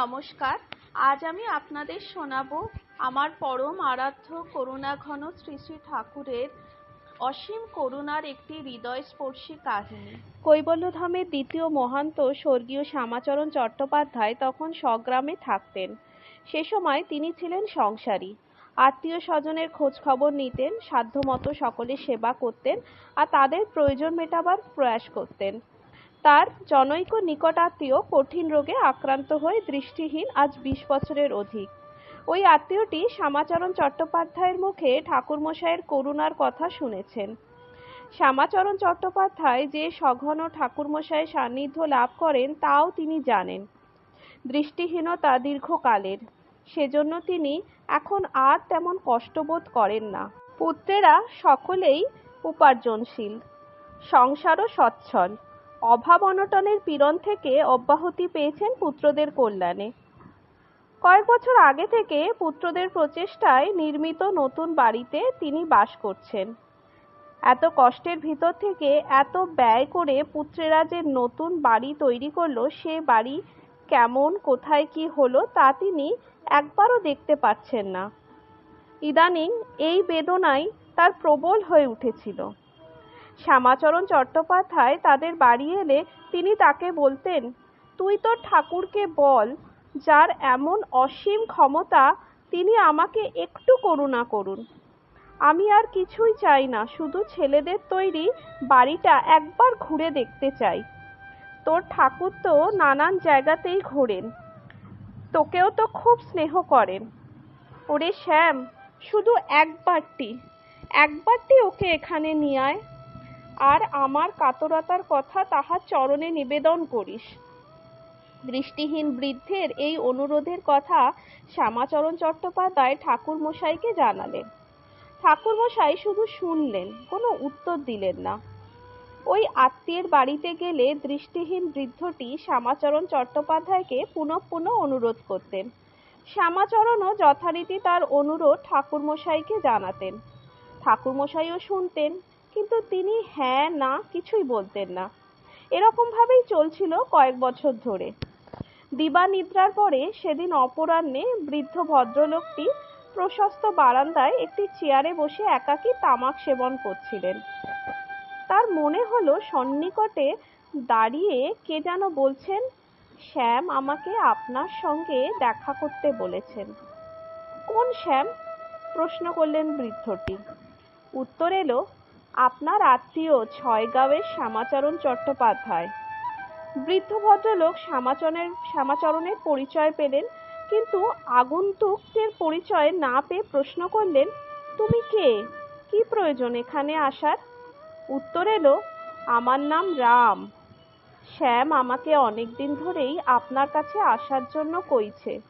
নমস্কার। আজ আমি আপনাদের শোনাবো আমার পরম আরাধ্য করুণাঘন শ্রী শ্রী ঠাকুরের অসীম করুণার একটি হৃদয়স্পর্শী কাহিনী। কৈবল্যধামের দ্বিতীয় মহান্ত স্বর্গীয় শ্যামাচরণ চট্টোপাধ্যায় তখন স্বগ্রামে থাকতেন। সে সময় তিনি ছিলেন সংসারী। আত্মীয় স্বজনের খোঁজ খবর নিতেন, সাধ্যমতো সকলের সেবা করতেন আর তাদের প্রয়োজন মেটাবার প্রয়াস করতেন। তার জনৈক নিকটাত্মীয় কঠিন রোগে আক্রান্ত হয়ে দৃষ্টিহীন আজ বিশ বছরের অধিক। ওই আত্মীয়টি শ্যামাচরণ চট্টোপাধ্যায়ের মুখে ঠাকুরমশাইয়ের করুণার কথা শুনেছেন। শ্যামাচরণ চট্টোপাধ্যায় যে সঘন ঠাকুরমশাইয়ের সান্নিধ্য লাভ করেন, তাও তিনি জানেন। দৃষ্টিহীনতা দীর্ঘকালের, সেজন্য তিনি এখন আর তেমন কষ্টবোধ করেন না। পুত্রেরা সকলেই উপার্জনশীল, সংসারও সচ্ছল। অভাব অনটনের পীড়ন থেকে অব্যাহতি পেয়েছেন পুত্রদের কল্যাণে। কয়েক বছর আগে থেকে পুত্রদের প্রচেষ্টায় নির্মিত নতুন বাড়িতে তিনি বাস করছেন। এত কষ্টের ভিতর থেকে এত ব্যয় করে পুত্রেরা যে নতুন বাড়ি তৈরি করল, সে বাড়ি কেমন, কোথায় কি হলো, তা তিনি একবারও দেখতে পাচ্ছেন না। ইদানিং এই বেদনায় তার প্রবল হয়ে উঠেছিল। শ্যামাচরণ চট্টোপাধ্যায় তাদের বাড়ি এলে তিনি তাকে বলতেন, তুই তোর ঠাকুরকে বল, যার এমন অসীম ক্ষমতা তিনি আমাকে একটু করুণা করুন। আমি আর কিছুই চাই না, শুধু ছেলেদের তৈরি বাড়িটা একবার ঘুরে দেখতে চাই। তোর ঠাকুর তো নানান জায়গাতেই ঘোরেন, তোকেও তো খুব স্নেহ করেন। ওরে শ্যাম, শুধু একবারটি একবারটি ওকে এখানে নিয়ে আয়। আর আমার কাতরতার কথা তাহার চরণে নিবেদন করিস। দৃষ্টিহীন বৃদ্ধের এই অনুরোধের কথা শ্যামাচরণ চট্টোপাধ্যায় ঠাকুর মশাইকে জানালেন। ঠাকুর মশাই শুধু শুনলেন, কোনো উত্তর দিলেন না। ওই আত্মীয়ের বাড়িতে গেলে দৃষ্টিহীন বৃদ্ধটি শ্যামাচরণ চট্টোপাধ্যায়কে পুনঃ পুনঃ অনুরোধ করতেন। শ্যামাচরণও যথারীতি তার অনুরোধ ঠাকুরমশাইকে জানাতেন। ঠাকুরমশাইও শুনতেন কিন্তু তিনি হ্যাঁ না কিছুই বলতেন না। এরকম ভাবেই চলছিল কয়েক বছর ধরে। দিবা নিদ্রার পরে সেদিন অপরাহ্নে বৃদ্ধ ভদ্রলোকটি প্রশস্ত বারান্দায় একটি চেয়ারে বসে একাকী তামাক সেবন করছিলেন। তার মনে হলো সন্নিকটে দাঁড়িয়ে কে যেন বলছেন, শ্যাম আমাকে আপনার সঙ্গে দেখা করতে বলেছেন। কোন শ্যাম? প্রশ্ন করলেন বৃদ্ধটি। উত্তর এলো আপনার আত্মীয় ছয়গাঁওয়ের শ্যামাচরণ চট্টোপাধ্যায়। বৃদ্ধ ভদ্রলোক শ্যামাচরণের শ্যামাচরণের পরিচয় পেলেন, কিন্তু আগন্তুকদের পরিচয় না পেয়ে প্রশ্ন করলেন, তুমি কে? কি প্রয়োজন এখানে আসার? উত্তর এলো, আমার নাম রাম। শ্যাম আমাকে অনেক দিন ধরেই আপনার কাছে আসার জন্য কইছে।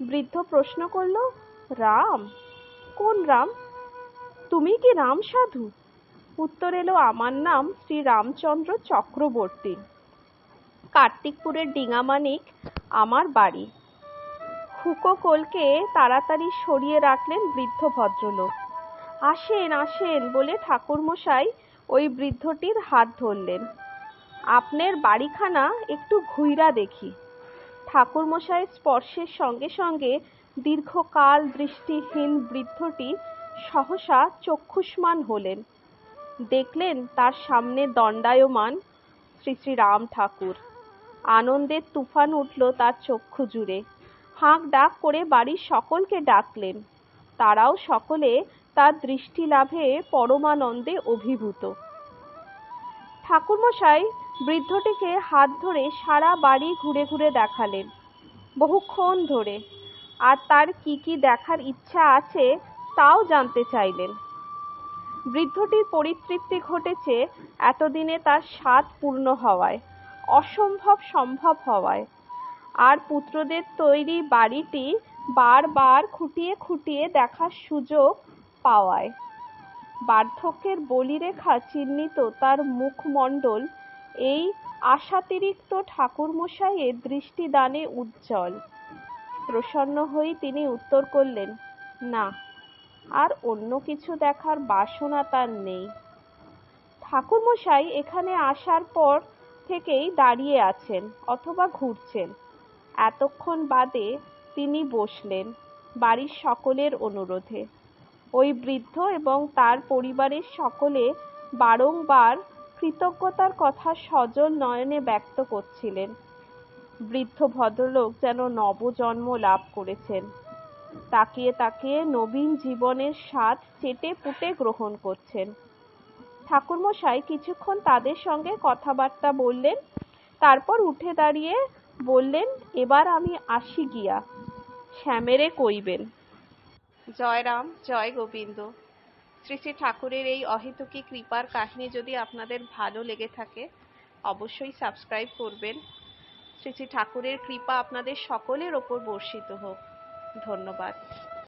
বৃদ্ধ প্রশ্ন করল, রাম? কোন রাম? তুমি কি রাম সাধু? উত্তর এলো আমার নাম শ্রী রামচন্দ্র চক্রবর্তী। কার্তিকপুরের ডিঙামানিক আমার বাড়ি। হুকো কোলকে তাড়াতাড়ি সরিয়ে রাখলেন বৃদ্ধ ভদ্রলোক। আসেন আসেন বলে ঠাকুরমশাই ওই বৃদ্ধটির হাত ধরলেন। আপনার বাড়িখানা একটু ঘুইরা দেখি। ঠাকুরমশাইয়ের স্পর্শের সঙ্গে সঙ্গে দীর্ঘকাল দৃষ্টিহীন বৃদ্ধটি সহসা চক্ষুষ্মান হলেন। দেখলেন তার সামনে দণ্ডায়মান শ্রী শ্রী রাম ঠাকুর। আনন্দের তুফান উঠল তার চক্ষু জুড়ে। হাঁক ডাক করে বাড়ির সকলকে ডাকলেন। তারাও সকলে তার দৃষ্টি লাভে পরমানন্দে অভিভূত। ঠাকুরমশাই বৃদ্ধটিকে হাত ধরে সারা বাড়ি ঘুরে ঘুরে দেখালেন, বহুক্ষণ ধরে। আর তার কি কি দেখার ইচ্ছা আছে তাও জানতে চাইলেন। বৃদ্ধটির পরিতৃপ্তি ঘটেছে এতদিনে তার স্বাদ পূর্ণ হওয়ায়, অসম্ভব সম্ভব হওয়ায়। আর পুত্রদের তৈরি বাড়িটি বারবার খুঁটিয়ে খুঁটিয়ে দেখার সুযোগ পাওয়ায়। বার্ধক্যের বলিরেখা চিহ্নিত তার মুখমণ্ডল এই আশাতিরিক্ত ঠাকুরমশাইয়ের দৃষ্টিদানে উজ্জ্বল। প্রসন্ন হয়ে তিনি উত্তর করলেন, না আর অন্য কিছু দেখার বাসনা তার নেই। ঠাকুরমশাই এখানে আসার পর থেকেই দাঁড়িয়ে আছেন অথবা ঘুরছেন। এতক্ষণ বাদে তিনি বসলেন বাড়ির সকলের অনুরোধে। ওই বৃদ্ধ এবং তার পরিবারের সকলে বারংবার কৃতজ্ঞতার কথা সজল নয়নে ব্যক্ত করছিলেন। বৃদ্ধ ভদ্রলোক যেন নবজন্ম লাভ করেছেন। তাকিয়ে তাকিয়ে নবীন জীবনের স্বাদ চেটে পুটে গ্রহণ করছেন। ঠাকুরমশাই কিছুক্ষণ তাদের সঙ্গে কথাবার্তা বললেন, তারপর উঠে দাঁড়িয়ে বললেন, এবার আমি আসি গিয়া। শ্যামেরে কইবেন। জয় রাম জয় গোবিন্দ। শ্রী শ্রী ঠাকুরের এই অহেতুকি কৃপার কাহিনী যদি আপনাদের ভালো লেগে থাকে, অবশ্যই সাবস্ক্রাইব করবেন। শ্রী শ্রী ঠাকুরের কৃপা আপনাদের সকলের ওপর বর্ষিত হোক। ধন্যবাদ।